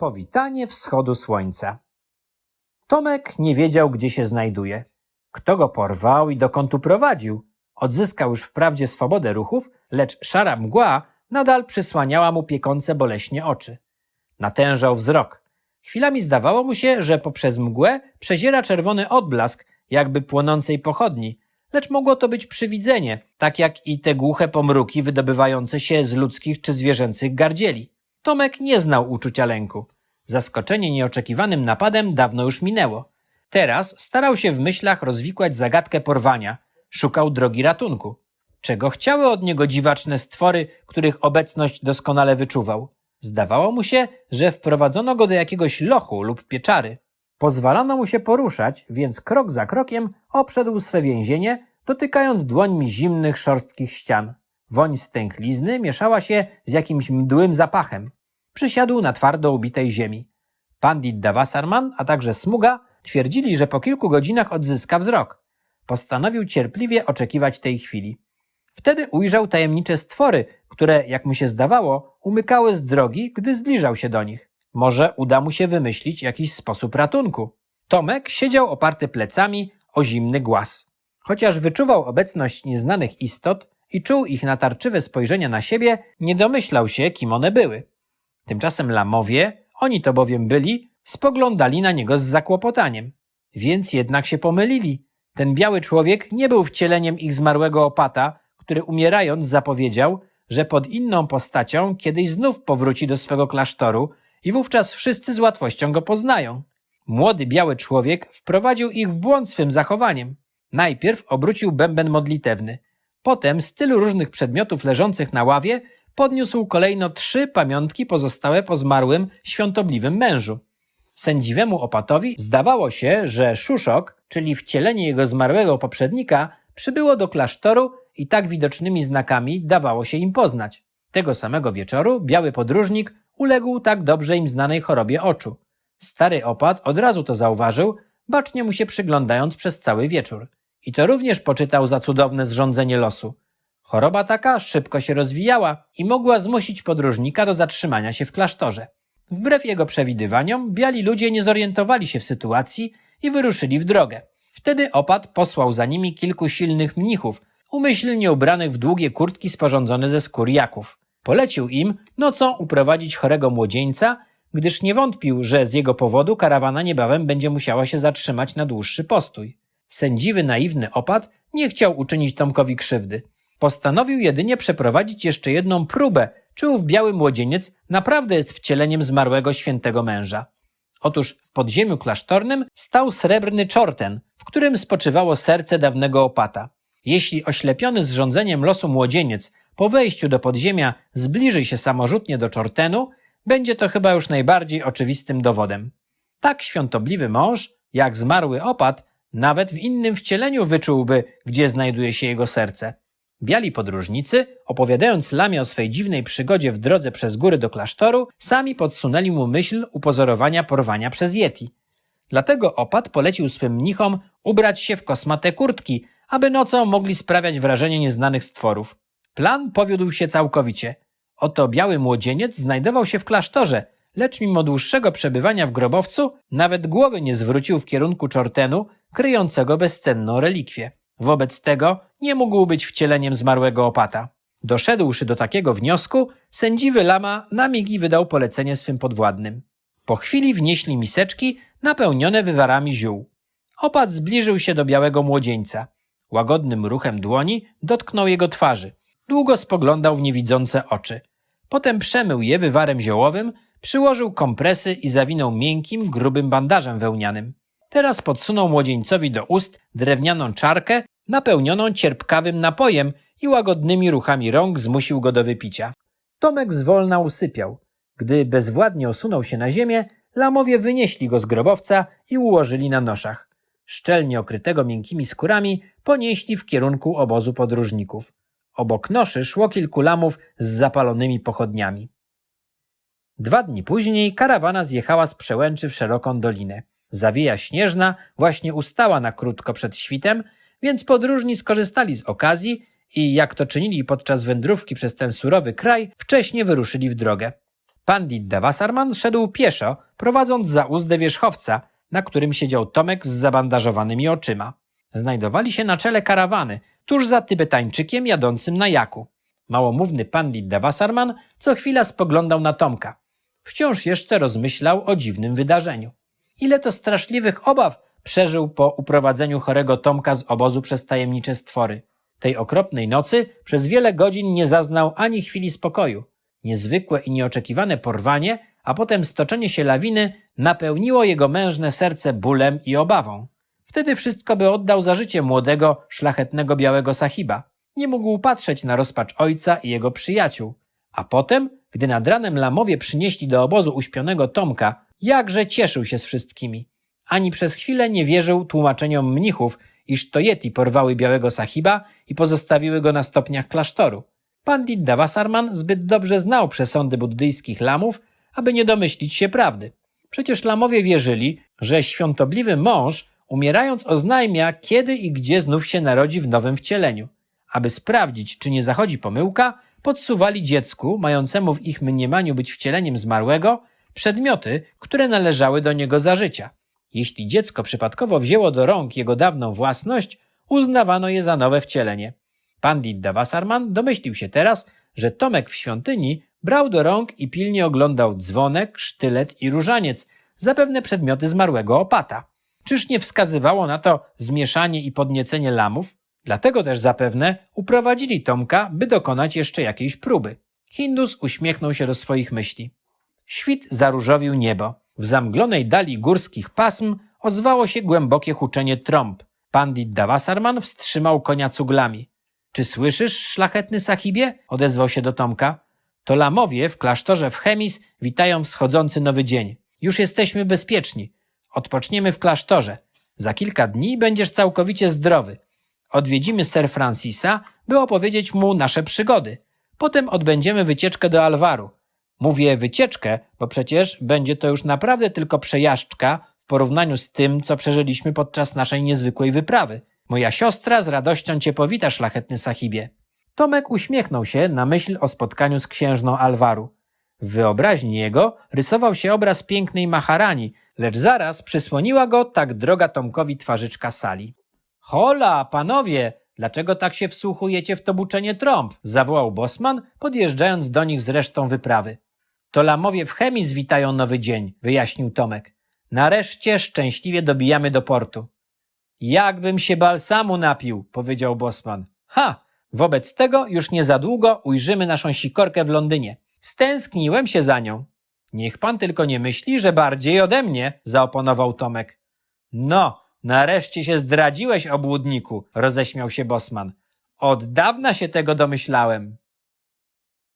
Powitanie wschodu słońca. Tomek nie wiedział, gdzie się znajduje. Kto go porwał i dokąd uprowadził? Odzyskał już wprawdzie swobodę ruchów, lecz szara mgła nadal przysłaniała mu piekące boleśnie oczy. Natężał wzrok. Chwilami zdawało mu się, że poprzez mgłę przeziera czerwony odblask, jakby płonącej pochodni, lecz mogło to być przywidzenie, tak jak i te głuche pomruki wydobywające się z ludzkich czy zwierzęcych gardzieli. Tomek nie znał uczucia lęku. Zaskoczenie nieoczekiwanym napadem dawno już minęło. Teraz starał się w myślach rozwikłać zagadkę porwania. Szukał drogi ratunku. Czego chciały od niego dziwaczne stwory, których obecność doskonale wyczuwał? Zdawało mu się, że wprowadzono go do jakiegoś lochu lub pieczary. Pozwalano mu się poruszać, więc krok za krokiem obszedł swe więzienie, dotykając dłońmi zimnych, szorstkich ścian. Woń stęchlizny mieszała się z jakimś mdłym zapachem. Przysiadł na twardo ubitej ziemi. Pandit Davasarman, a także Smuga twierdzili, że po kilku godzinach odzyska wzrok. Postanowił cierpliwie oczekiwać tej chwili. Wtedy ujrzał tajemnicze stwory, które, jak mu się zdawało, umykały z drogi, gdy zbliżał się do nich. Może uda mu się wymyślić jakiś sposób ratunku. Tomek siedział oparty plecami o zimny głaz. Chociaż wyczuwał obecność nieznanych istot i czuł ich natarczywe spojrzenia na siebie, nie domyślał się, kim one były. Tymczasem lamowie, oni to bowiem byli, spoglądali na niego z zakłopotaniem. Więc jednak się pomylili. Ten biały człowiek nie był wcieleniem ich zmarłego opata, który umierając zapowiedział, że pod inną postacią kiedyś znów powróci do swego klasztoru i wówczas wszyscy z łatwością go poznają. Młody biały człowiek wprowadził ich w błąd swym zachowaniem. Najpierw obrócił bęben modlitewny, potem z tylu różnych przedmiotów leżących na ławie podniósł kolejno trzy pamiątki pozostałe po zmarłym, świątobliwym mężu. Sędziwemu opatowi zdawało się, że Szuszok, czyli wcielenie jego zmarłego poprzednika, przybyło do klasztoru i tak widocznymi znakami dawało się im poznać. Tego samego wieczoru biały podróżnik uległ tak dobrze im znanej chorobie oczu. Stary opat od razu to zauważył, bacznie mu się przyglądając przez cały wieczór. I to również poczytał za cudowne zrządzenie losu. Choroba taka szybko się rozwijała i mogła zmusić podróżnika do zatrzymania się w klasztorze. Wbrew jego przewidywaniom, biali ludzie nie zorientowali się w sytuacji i wyruszyli w drogę. Wtedy opat posłał za nimi kilku silnych mnichów, umyślnie ubranych w długie kurtki sporządzone ze skór jaków. Polecił im nocą uprowadzić chorego młodzieńca, gdyż nie wątpił, że z jego powodu karawana niebawem będzie musiała się zatrzymać na dłuższy postój. Sędziwy naiwny opat nie chciał uczynić Tomkowi krzywdy. Postanowił jedynie przeprowadzić jeszcze jedną próbę, czy ów biały młodzieniec naprawdę jest wcieleniem zmarłego świętego męża. Otóż w podziemiu klasztornym stał srebrny czorten, w którym spoczywało serce dawnego opata. Jeśli oślepiony zrządzeniem losu młodzieniec po wejściu do podziemia zbliży się samorzutnie do czortenu, będzie to chyba już najbardziej oczywistym dowodem. Tak świątobliwy mąż, jak zmarły opat, nawet w innym wcieleniu wyczułby, gdzie znajduje się jego serce. Biali podróżnicy, opowiadając Lamie o swej dziwnej przygodzie w drodze przez góry do klasztoru, sami podsunęli mu myśl upozorowania porwania przez Yeti. Dlatego opat polecił swym mnichom ubrać się w kosmate kurtki, aby nocą mogli sprawiać wrażenie nieznanych stworów. Plan powiódł się całkowicie. Oto biały młodzieniec znajdował się w klasztorze, lecz mimo dłuższego przebywania w grobowcu nawet głowy nie zwrócił w kierunku czortenu, kryjącego bezcenną relikwię. Wobec tego nie mógł być wcieleniem zmarłego opata. Doszedłszy do takiego wniosku, sędziwy lama na migi wydał polecenie swym podwładnym. Po chwili wnieśli miseczki napełnione wywarami ziół. Opat zbliżył się do białego młodzieńca. Łagodnym ruchem dłoni dotknął jego twarzy. Długo spoglądał w niewidzące oczy. Potem przemył je wywarem ziołowym, przyłożył kompresy i zawinął miękkim, grubym bandażem wełnianym. Teraz podsunął młodzieńcowi do ust drewnianą czarkę napełnioną cierpkawym napojem i łagodnymi ruchami rąk zmusił go do wypicia. Tomek zwolna usypiał. Gdy bezwładnie osunął się na ziemię, lamowie wynieśli go z grobowca i ułożyli na noszach. Szczelnie okrytego miękkimi skórami ponieśli w kierunku obozu podróżników. Obok noszy szło kilku lamów z zapalonymi pochodniami. Dwa dni później karawana zjechała z przełęczy w szeroką dolinę. Zawija śnieżna właśnie ustała na krótko przed świtem, więc podróżni skorzystali z okazji i, jak to czynili podczas wędrówki przez ten surowy kraj, wcześnie wyruszyli w drogę. Pandit Devasarman szedł pieszo, prowadząc za uzdę wierzchowca, na którym siedział Tomek z zabandażowanymi oczyma. Znajdowali się na czele karawany, tuż za Tybetańczykiem jadącym na jaku. Małomówny pandit Devasarman co chwila spoglądał na Tomka. Wciąż jeszcze rozmyślał o dziwnym wydarzeniu. Ile to straszliwych obaw przeżył po uprowadzeniu chorego Tomka z obozu przez tajemnicze stwory. Tej okropnej nocy przez wiele godzin nie zaznał ani chwili spokoju. Niezwykłe i nieoczekiwane porwanie, a potem stoczenie się lawiny napełniło jego mężne serce bólem i obawą. Wtedy wszystko by oddał za życie młodego, szlachetnego białego sahiba. Nie mógł patrzeć na rozpacz ojca i jego przyjaciół. A potem, gdy nad ranem lamowie przynieśli do obozu uśpionego Tomka, jakże cieszył się z wszystkimi. Ani przez chwilę nie wierzył tłumaczeniom mnichów, iż to Yeti porwały białego sahiba i pozostawiły go na stopniach klasztoru. Pandit Davasarman zbyt dobrze znał przesądy buddyjskich lamów, aby nie domyślić się prawdy. Przecież lamowie wierzyli, że świątobliwy mąż, umierając, oznajmia, kiedy i gdzie znów się narodzi w nowym wcieleniu. Aby sprawdzić, czy nie zachodzi pomyłka, podsuwali dziecku, mającemu w ich mniemaniu być wcieleniem zmarłego, przedmioty, które należały do niego za życia. Jeśli dziecko przypadkowo wzięło do rąk jego dawną własność, uznawano je za nowe wcielenie. Pandit Davasarman domyślił się teraz, że Tomek w świątyni brał do rąk i pilnie oglądał dzwonek, sztylet i różaniec, zapewne przedmioty zmarłego opata. Czyż nie wskazywało na to zmieszanie i podniecenie lamów? Dlatego też zapewne uprowadzili Tomka, by dokonać jeszcze jakiejś próby. Hindus uśmiechnął się do swoich myśli. Świt zaróżowił niebo. W zamglonej dali górskich pasm ozwało się głębokie huczenie trąb. Pandit Davasarman wstrzymał konia cuglami. Czy słyszysz, szlachetny sahibie? odezwał się do Tomka. To lamowie w klasztorze w Chemis witają wschodzący nowy dzień. Już jesteśmy bezpieczni. Odpoczniemy w klasztorze. Za kilka dni będziesz całkowicie zdrowy. Odwiedzimy Sir Francisa, by opowiedzieć mu nasze przygody. Potem odbędziemy wycieczkę do Alwaru. Mówię wycieczkę, bo przecież będzie to już naprawdę tylko przejażdżka w porównaniu z tym, co przeżyliśmy podczas naszej niezwykłej wyprawy. Moja siostra z radością cię powita, szlachetny sahibie. Tomek uśmiechnął się na myśl o spotkaniu z księżną Alwaru. W wyobraźni jego rysował się obraz pięknej Maharani, lecz zaraz przysłoniła go tak droga Tomkowi twarzyczka sali. Hola, panowie! Dlaczego tak się wsłuchujecie w to buczenie trąb? zawołał Bosman, podjeżdżając do nich z resztą wyprawy. To lamowie w chemii zwitają nowy dzień, wyjaśnił Tomek. Nareszcie szczęśliwie dobijamy do portu. Jakbym się balsamu napił, powiedział Bosman. Ha! Wobec tego już nie za długo ujrzymy naszą sikorkę w Londynie. Stęskniłem się za nią. Niech pan tylko nie myśli, że bardziej ode mnie, zaoponował Tomek. No, nareszcie się zdradziłeś, obłudniku, roześmiał się Bosman. Od dawna się tego domyślałem.